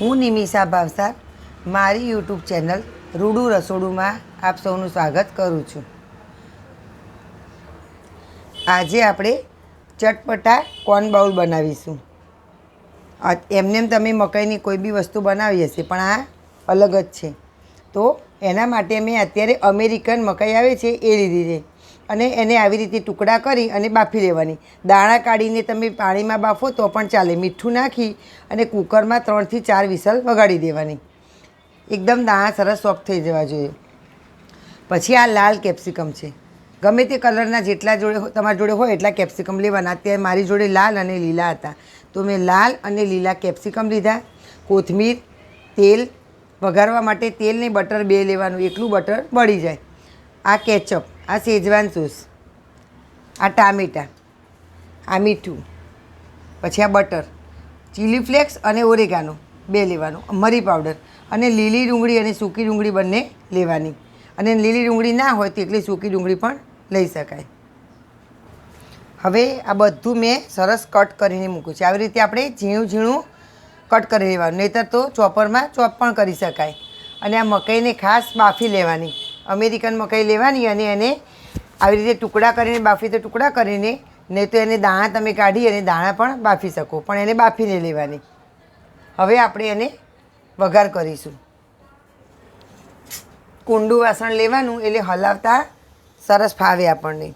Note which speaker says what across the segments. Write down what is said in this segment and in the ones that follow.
Speaker 1: હું નિમિષા ભાવસાર, મારી YouTube channel રૂડું રસોડુંમાં આપ સૌનું સ્વાગત કરું છું. આજે આપણે ચટપટા કોર્ન બાઉલ બનાવીશું. એમને એમ તમે મકાઈની કોઈ બી વસ્તુ બનાવી હશે, પણ આ અલગ જ છે. તો એના માટે મેં અત્યારે અમેરિકન મકાઈ આવે છે, એ લીધી છે. અને એને આવી રીતે ટુકડા કરી અને બાફી લેવાની દાણા કાઢીને તમે પાણીમાં બાફો તો પણ ચાલે. મીઠું નાખી અને કુકરમાં ત્રણથી ચાર વિસલ વગાડી દેવાની. એકદમ દાણા સરસ સોફ્ટ થઈ જવા જોઈએ. પછી આ લાલ કેપ્સિકમ છે. ગમે તે કલરના જેટલા જોડે તમારી જોડે હોય એટલા કેપ્સિકમ લેવાના. અત્યારે મારી જોડે લાલ અને લીલા હતા. તો મેં લાલ અને લીલા કેપ્સિકમ લીધા. કોથમીર, તેલ. વઘારવા માટે તેલ ને બટર બે લેવાનું. એટલું બટર બળી જાય. આ કેચઅપ આ શેજવાન સોસ. આ ટામેટાં. આ મીઠું. પછી આ બટર. ચીલી ફ્લેક્સ અને ઓરેગાનો. બે લેવાનું. મરી પાવડર. અને લીલી ડુંગળી અને સૂકી ડુંગળી બંને લેવાની. અને લીલી ડુંગળી ના હોય તો એટલી સૂકી ડુંગળી પણ લઈ શકાય. હવે આ બધું મેં સરસ કટ કરીને મૂક્યું છે. આવી રીતે આપણે ઝીણું ઝીણું કટ કરી લેવાનું. નહીંતર તો ચોપરમાં ચોપ પણ કરી શકાય. અને આ મકાઈને ખાસ બાફી લેવાની. અમેરિકન મકાઈ લેવાની અને એને આવી રીતે ટુકડા કરીને, બાફી તો ટુકડા કરીને, નહીં તો એને દાણા તમે કાઢી અને દાણા પણ બાફી શકો. પણ એને બાફીને લેવાની. હવે આપણે એને વઘાર કરીશું. કુંડું વાસણ લેવાનું એટલે હલાવતા સરસ ફાવે આપણને.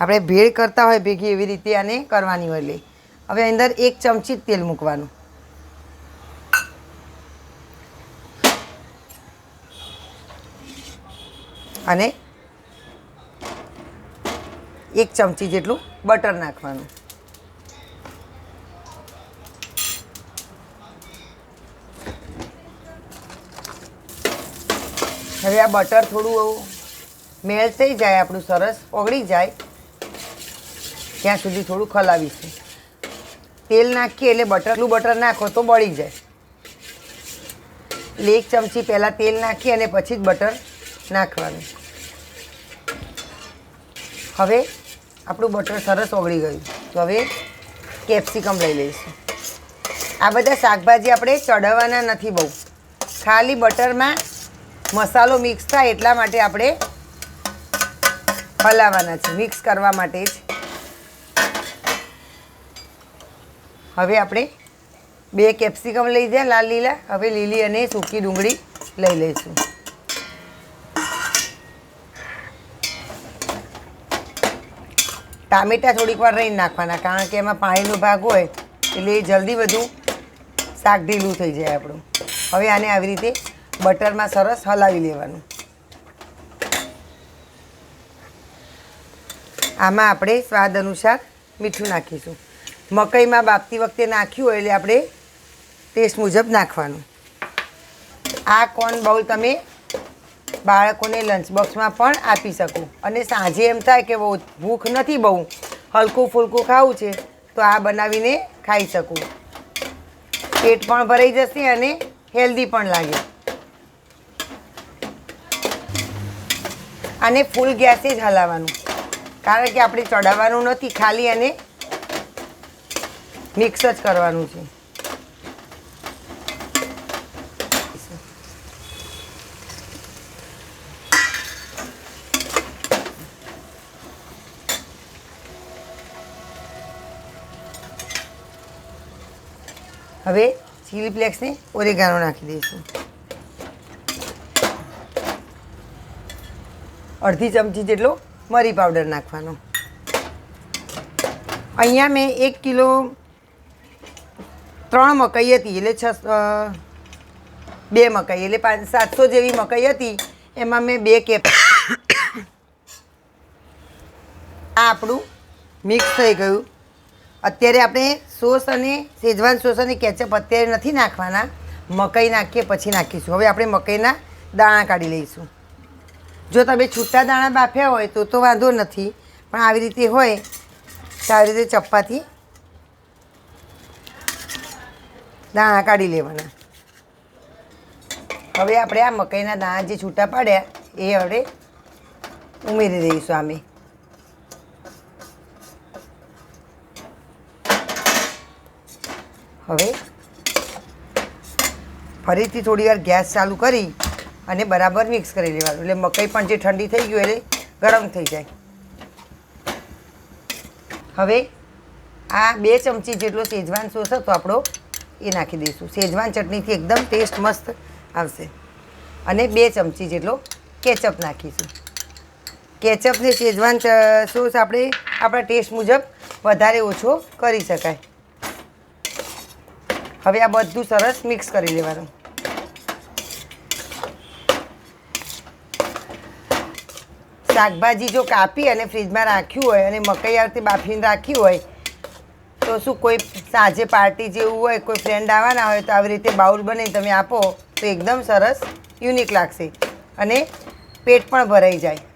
Speaker 1: આપણે ભેળ કરતા હોય ભેગી એવી રીતે આને કરવાની હોય એટલે. હવે અંદર એક ચમચી તેલ મૂકવાનું. અને એક ચમચી જેટલું બટર નાખવાનું. હવે આ બટર થોડું મેળ થઈ જાય, આપણું સરસ ઓગળી જાય. ત્યાં સુધી થોડું ખલાવીશું. તેલ નાખીએ એટલે બટરનું બટર નાખો તો બળી જાય. એટલે એક ચમચી પહેલાં તેલ નાખી અને પછી જ બટર નાખવાનું. હવે આપણું બટર સરસ ઓગળી ગયું. તો હવે કેપ્સિકમ લઈ લઈશું. આ બધા શાકભાજી આપણે ચડાવવાના નથી બહુ. ખાલી બટરમાં મસાલો મિક્સ થાય એટલા માટે આપણે હલાવવાના છે. મિક્સ કરવા માટે જ. હવે આપણે બે કેપ્સિકમ લઈ જાય લાલ લીલા. હવે લીલી અને સૂકી ડુંગળી લઈ લઈશું. ટામેટાં થોડીક વાર રહીને નાખવાના, કારણ કે એમાં પાણીનો ભાગ હોય એટલે એ જલ્દી બધું શાક ઢીલું થઈ જાય આપણું. હવે આને આવી રીતે બટરમાં સરસ હલાવી લેવાનું. આમાં આપણે સ્વાદ અનુસાર મીઠું નાખીશું. મકઈમાં બાફતી વખતે નાખ્યું હોય એટલે આપણે ટેસ્ટ મુજબ નાખવાનું. આ કોર્ન બાઉલ તમે બાળકોને લંચ બોક્સમાં પણ આપી શકું. અને સાંજે એમ થાય કે બહુ ભૂખ નથી, બહુ હલકું ફૂલકું ખાવું છે, તો આ બનાવીને ખાઈ શકું. પેટ પણ ભરાઈ જશે અને હેલ્ધી પણ લાગે. આને ફૂલ ગેસે જ હલાવવાનું. કારણ કે આપણે ચડાવવાનું નથી, ખાલી અને મિક્સ જ કરવાનું છે. હવે ચીલી ફ્લેક્સને ઓરેગાનો નાખી દઈશું. અડધી ચમચી જેટલો મરી પાવડર નાખવાનો. અહીંયા મેં એક કિલો ત્રણ મકાઈ હતી, એટલે છ બે મકાઈ, એટલે પાંચ, સાતસો જેવી મકાઈ હતી, એમાં મેં બે કેપ આ આપણું મિક્સ થઈ ગયું. અત્યારે આપણે સોસ અને શેજવાન સોસ અને કેચઅપ અત્યારે નથી નાખવાના. મકાઈ નાખીએ, પછી નાખીશું. હવે આપણે મકાઈના દાણા કાઢી લઈશું. જો તમે છૂટા દાણા બાફ્યા હોય તો તો વાંધો નથી, પણ આવી રીતે હોય, તો આવી રીતે ચપ્પાથી દાણા કાઢી લેવાના. હવે આપણે આ મકાઈના દાણા જે છૂટા પાડ્યા, એ હવે ઉમેરી દઈશું આમે. હવે ફરીથી થોડી વાર ગેસ ચાલુ કરી અને બરાબર મિક્સ કરી લેવાનું. એટલે મકાઈ પણ જે ઠંડી થઈ ગયું એટલે ગરમ થઈ જાય. હવે આ બે ચમચી જેટલો શેજવાન સોસ હતો આપણો, એ નાખી દઈશું. શેજવાન ચટણીથી એકદમ ટેસ્ટ મસ્ત આવશે. અને બે ચમચી જેટલો કેચઅપ નાખીશું. કેચઅપને શેજવાન સોસ આપણે, આપણા ટેસ્ટ મુજબ વધારે ઓછો કરી શકાય. હવે આ બધું સરસ મિક્સ કરી લેવાનું. શાકભાજી જો કાપી અને ફ્રીજમાં રાખ્યું હોય અને મકાઈ આવતી બાફીને રાખી હોય, તો શું કોઈ સાંજે પાર્ટી જેવું હોય, કોઈ ફ્રેન્ડ આવવાના હોય, તો આવી રીતે બાઉલ બનાવી તમે આપો, તો એકદમ સરસ યુનિક લાગશે. અને પેટ પણ ભરાઈ જાય.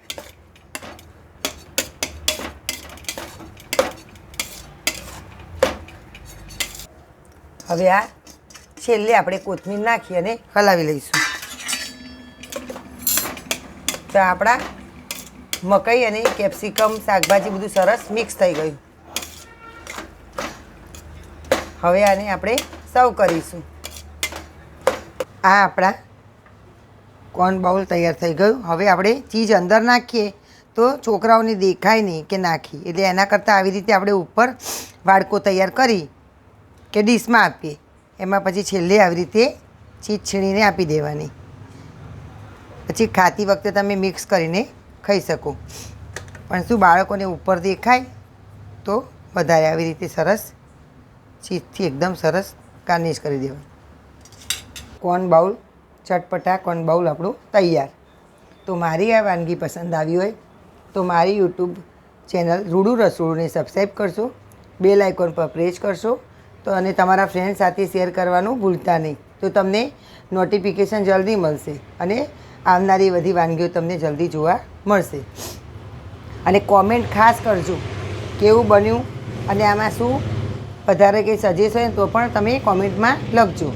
Speaker 1: હવે આ છેલ્લે આપણે કોથમીર નાખી અને હલાવી લઈશું. તો આપણા મકાઈ અને કેપ્સિકમ, શાકભાજી બધું સરસ મિક્સ થઈ ગયું. હવે આને આપણે સર્વ કરીશું. આ આપણા કોર્ન બાઉલ તૈયાર થઈ ગયું. હવે આપણે ચીજ અંદર નાખીએ. તો છોકરાઓને દેખાય નહીં કે નાખી એટલે એના કરતાં આવી રીતે આપણે ઉપર વાડકો તૈયાર કરી કે ડીશમાં આપીએ. એમાં પછી છેલ્લે આવી રીતે ચીજ છીણીને આપી દેવાની. પછી ખાતી વખતે તમે મિક્સ કરીને ખાઈ શકો. પણ શું બાળકોને ઉપર દેખાય તો વધારે આવી રીતે સરસ ચીજથી એકદમ સરસ ગાર્નિશ કરી દેવાનું. કોર્ન બાઉલ, ચટપટા, કોર્ન બાઉલ આપણું તૈયાર. તો મારી આ વાનગી પસંદ આવી હોય તો મારી યુટ્યુબ ચેનલ રૂડું રસોડુંને સબસ્ક્રાઈબ કરશો, બેલ આઇકોન પર પ્રેસ કરશો તો અને તમારા ફ્રેન્ડ સાથે શેર કરવાનું ભૂલતા નહીં. તો તમને નોટિફિકેશન જલ્દી મળશે અને આવનારી બધી વાનગીઓ તમને જલ્દી જોવા મળશે. અને કોમેન્ટ ખાસ કરજો કેવું બન્યું અને આમાં શું વધારે કંઈ સજેશન તો પણ તમે કોમેન્ટમાં લખજો.